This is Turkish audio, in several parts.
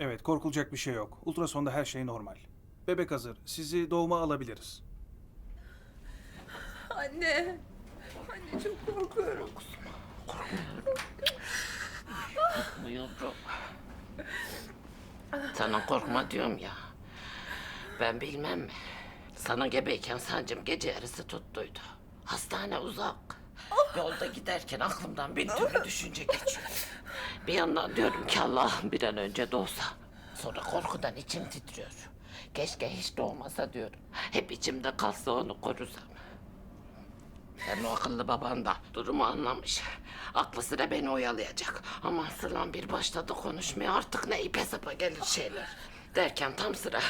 Evet, korkulacak bir şey yok. Ultrasonda her şey normal. Bebek hazır. Sizi doğuma alabiliriz. Anne. Anne çok korkuyorum. Yavrum. Sana korkma diyorum ya. Ben bilmem mi? Sana gebeyken sancım gece yarısı tuttuydu. Hastane uzak. Yolda giderken aklımdan bin türlü düşünce geçiyor. Bir yandan diyorum ki Allah'ım bir an önce doğsa. Sonra korkudan içim titriyor. Keşke hiç doğmasa diyorum. Hep içimde kalsa onu korusam. Hem o akıllı baban da durumu anlamış. Aklı sıra beni oyalayacak. Ama Sılan bir başladı konuşmaya artık ne ipe sapa gelir şeyler. Derken tam sıra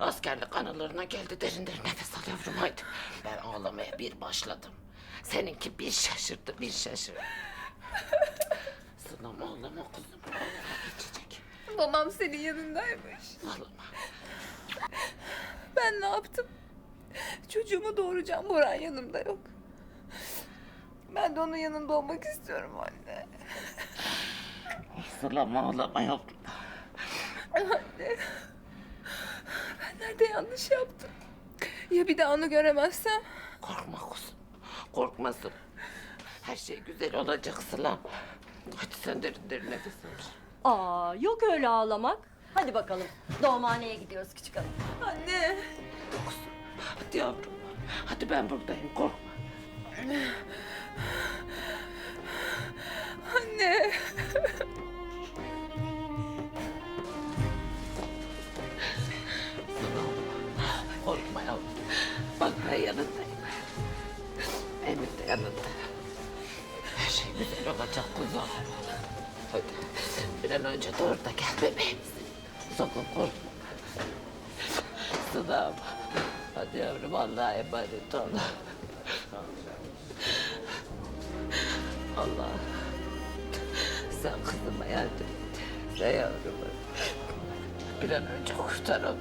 askerlik anılarına geldi. Derin derin nefes al yavrum haydi. Ben ağlamaya bir başladım. Seninki bir şaşırdı bir şaşırdı. Sılam ağlama kuzum. Ağlama geçecek. Babam senin yanındaymış. Ağlama. Ben ne yaptım? Çocuğumu doğuracağım. Boran yanımda yok. Ben de onun yanında olmak istiyorum anne. Sılam ağlama yavrum. Anne. Ben nerede yanlış yaptım? Ya bir daha onu göremezsem? Korkma kuzum. Korkmasın. Her şey güzel olacak Sılam. Hadi sen derin derin nefes al. Aa yok öyle ağlamak. Hadi bakalım doğumhaneye gidiyoruz küçük hanım. Anne. Kuzum. Hadi yavrum. Hadi ben buradayım korkma. Anne. Sılam. Korkma yavrum. Bak ben yanındayım. Emin de yanında. Her şey güzel olacak kuzum. Hadi bir an önce doğur da gel bebeğim. Sakın korkma. Sılam. Hadi yavrum Allah'a emanet ol. Allah. Sen kızıma yardım et. Ve yavrumu. Bir an önce kurtar onu.